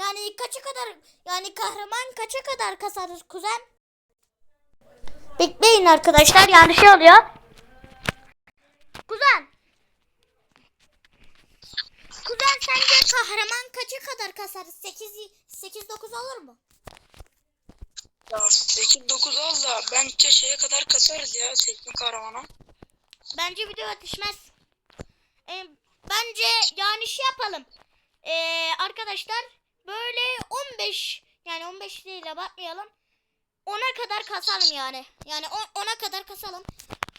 Yani kaça kadar yani kahraman kaça kadar kasarız kuzen? Bekleyin arkadaşlar yani şey oluyor. Kuzen. Kuzen sence kahraman kaça kadar kasarız? 8 8 9 olur mu? Ya 8-9 al da bence şeye kadar kasarız ya seçkin kahramana. Bence video yetişmez. Ee, bence yani şey yapalım. Ee, arkadaşlar böyle 15 yani 15 değil abartmayalım. 10'a kadar kasalım yani. Yani 10'a kadar kasalım.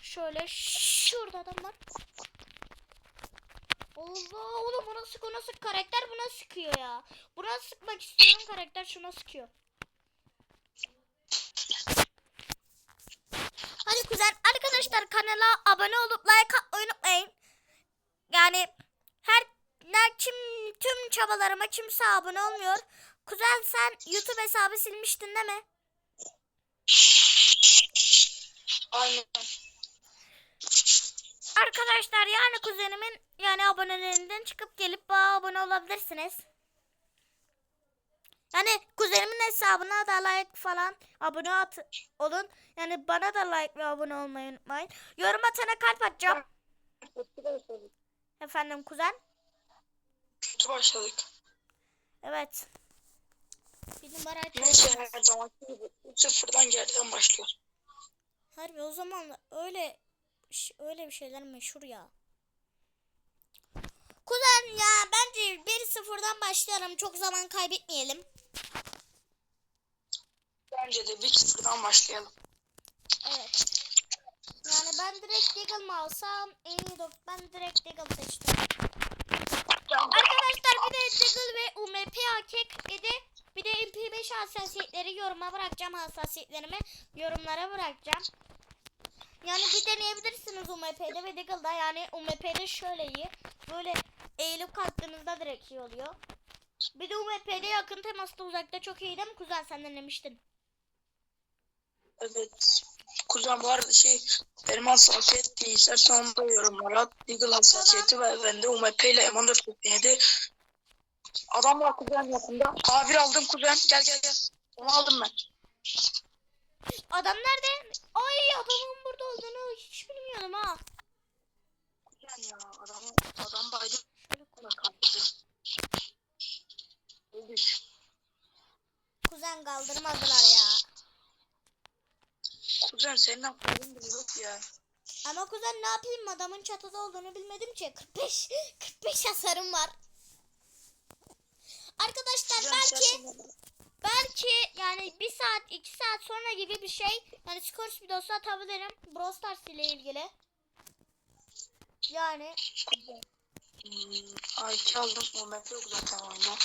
Şöyle şurada adam var. Allah oğlum buna sık ona sık karakter buna sıkıyor ya. Buna sıkmak istiyorum karakter şuna sıkıyor. Hadi kuzen arkadaşlar kanala abone olup like atmayı unutmayın. Yani her ne kim tüm çabalarıma kimse abone olmuyor. Kuzen sen YouTube hesabı silmiştin değil mi? Aynen. Arkadaşlar yani kuzenimin yani abonelerinden çıkıp gelip bana abone olabilirsiniz. Yani kuzenimin hesabına da like falan abone at olun. Yani bana da like ve abone olmayı unutmayın. Yorum atana kalp atacağım. Efendim kuzen. Kötü başladık. Evet. Bir numara açalım. Neyse her zaman sıfırdan geriden başlıyor. Harbi o zaman öyle öyle bir şeyler meşhur ya. Kuzen ya bence 1-0'dan başlayalım. Çok zaman kaybetmeyelim. Bence de bir sıfırdan başlayalım. Evet. Yani ben direkt Deagle alsam en iyi ben direkt Deagle seçtim. Arkadaşlar bir de Deagle ve UMP hakek ede bir de MP5 hassasiyetleri yoruma bırakacağım hassasiyetlerimi yorumlara bırakacağım. Yani bir deneyebilirsiniz UMP'de ve Deagle'da yani UMP'de şöyle iyi. Böyle eğilip kalktığınızda direkt iyi oluyor. Bir de UMP'de yakın temasta uzakta çok iyi değil mi kuzen sen denemiştin. Evet. Kuzen bu arada şey benim hassasiyet değil. İstersen onu da yorumlara. Deagle hassasiyeti ve bende UMP ile M14 Adam var kuzen yakında. A1 aldım kuzen. Gel gel gel. Onu aldım ben. Adam nerede? Ay adamın burada olduğunu hiç bilmiyordum ha. Kuzen ya adam, adam baydı. Kuzen kaldırmadılar ya. Kuzen senin aklın bile yok ya. Ama kuzen ne yapayım adamın çatıda olduğunu bilmedim ki. 45 45 hasarım var. Arkadaşlar Kuzen belki belki yani bir saat iki saat sonra gibi bir şey yani skor videosu atabilirim Brawl Stars ile ilgili. Yani Hmm, A2 aldım. UMP yok zaten oyunda.